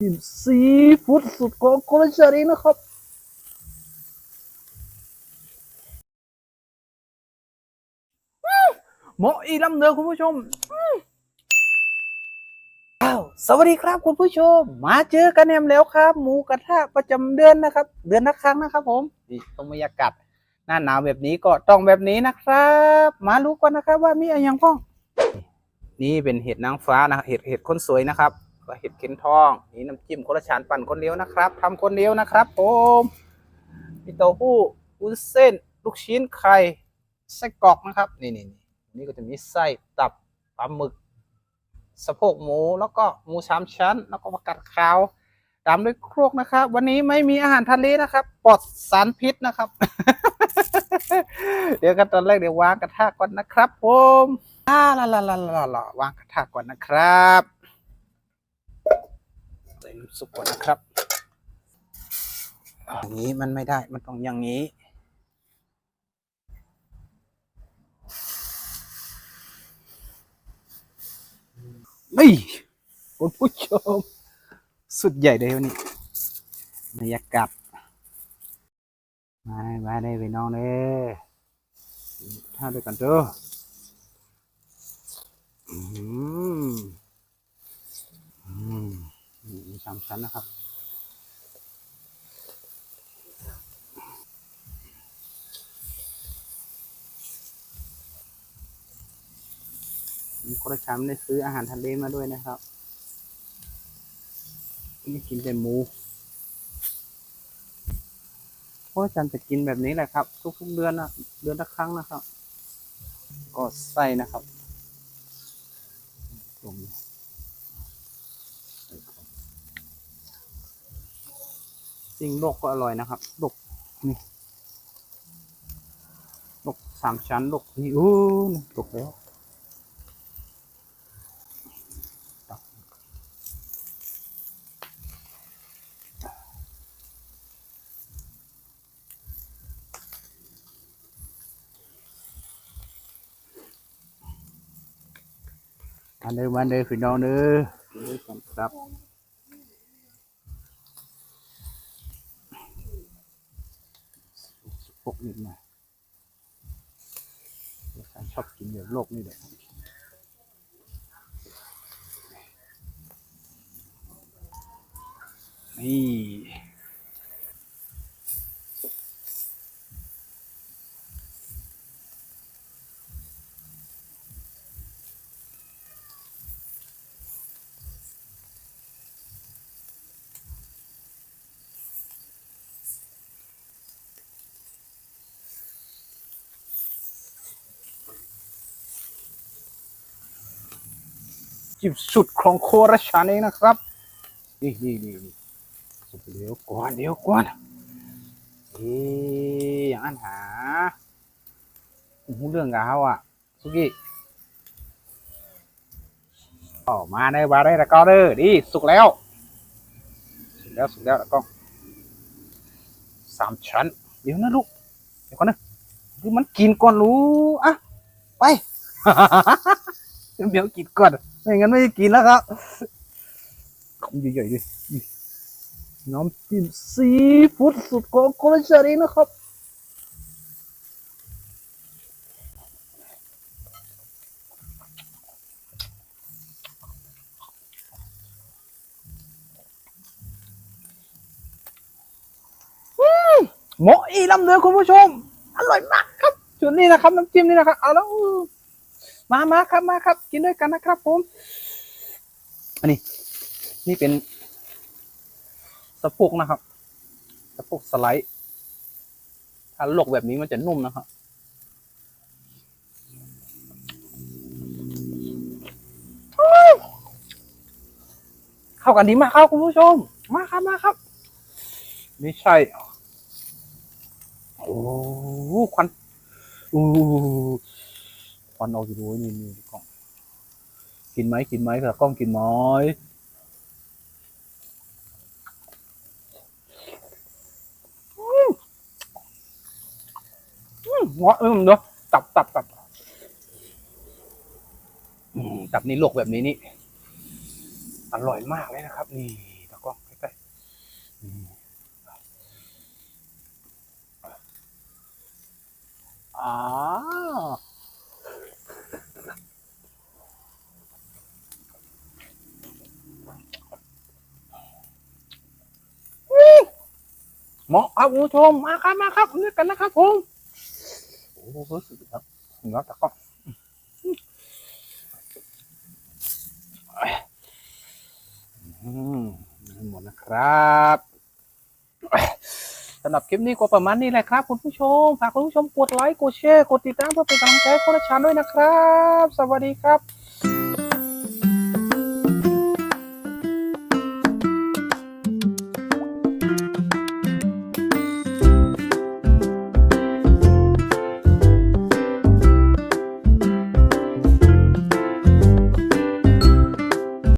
จิ้มซีฟู้ดสุดของโคลชารีนะครับหมออีลำเนือคุณผู้ชมอ้าวสวัสดีครับคุณผู้ชม มาเจอกันแอมแล้วครับ หมูกระทะประจำเดือนนะครับ เดือนละครั้งนะครับ ผมนี่ตรงบรรยากาศหน้าหนาวแบบนี้ก็ต้องแบบนี้นะครับ มารู้กันนะครับว่ามีอะไรยังพ้อง นี่เป็นเห็ดนางฟ้านะเห็ดเห็ดคนสวยนะครับ ก็เห็ดเข็นทอง นี่น้ำจิ้มคนละชานปั่นคนเดียวนะครับทำคนเดียวนะครับผมมีเต้าหู้วุ้นเส้น ลูกชิ้นไข่ไส้กรอกนะครับนี่นี่นี่นี่ก็จะมีไส้ตับปลาหมึกสะโพกหมูแล้วก็หมูสามชั้น แล้วก็ผักกาดขาวตามด้วยครกนะครับ วันนี้ไม่มีอาหารทะเลนะครับปลอดสารพิษนะครับ เดี๋ยวกันตอนแรกเดี๋ยววางกระทะก่อนนะครับ ผมอ่าละละละละละวางกระทะก่อนนะครับ ส่น้ำซุปก่อนนะครับอย่างนี้มันไม่ได้มันต้องอย่างนี้นี่คุณผู้ชม สุดใหญ่เลยวันนี้บรรยากาศมาได้มาได้ไปน้องเด้อท่าด้วยกันเด้ออืมอืมามชั้นนะครับผมก็ชามได้ซื้ออาหารทะเลมาด้วยนะครับนี่กินแต่หมูเพราะอาจารย์จะกินแบบนี้แหละครับ ทุกๆเดือนนะเดือนละครั้งนะครับ ก็ใส่นะครับลง จริงโลกก็อร่อยนะครับโลกนี่โลกสามชั้นโลกนี่อู้นี่โลกแล้วมาเด้อมาเด้อพี่น้องเด้อเด้อกันครับ พวกนิดหน่อยฉันชอบกินแบบโลกนี่แหละนี่ จิบสุดของโคราชานเองนะครับ นี่นี่นี่เดี๋ยวก่อนเดี๋ยวก่อนเอ๊อย่างอันหาหูเรื่องกับเขาอะสุกี้ออกมาในบาร์ได้ตะกอเด้อดีสุกแล้วสุกแล้วสุกแล้วตะกล้องสามชั้น เดี๋ยวนะลูกเดี๋ยวก่อนนะคือมันกินก่อนรู้อะไปเดี๋ยวกินก่อน ไม่งั้นไม่กินแล้วครับคำใหญ่ๆดิน้ำจิ้มซีฟู้ดสุดของโคลชารีนะครับหมออีลำเนือคุณผู้ชม อร่อยมากครับส่วนนี้นะครับน้ำจิ้มนี่นะครับเอาแล้ว มามาครับมาครับ กินด้วยกันนะครับ ผมอันนี้ นี่เป็นสะโพกนะครับสะโพกสไลด์ถ้าลวกแบบนี้มันจะนุ่มนะครับเข้ากันดีมากครับคุณผู้ชม มาครับมาครับไม่ใช่ โอ้ควัน อู้ ควันออกอยู่ด้วยนี่นี่กล้อง กินไหมกินไหมค่ะกล้องกินไหมอืมอืมเงาะเออเนาะตับตับตับอืมตับนี่ลวกแบบนี้นี่ อร่อยมากเลยนะครับ นี่ตะกล้องใกล้ๆ เหมาะครับคุณผู้ชมมาครับมาครับนี่กันนะครับผมโอ้โหสุดยอดสุดยอดตากล้องอืมหมดนะครับสำหรับคลิปนี้ก็ประมาณนี้แหละครับคุณผู้ชมฝากคุณผู้ชมกดไลค์กดแชร์กดติดตามเพื่อเป็นกำลังใจให้โคชชานด้วยนะครับ สวัสดีครับ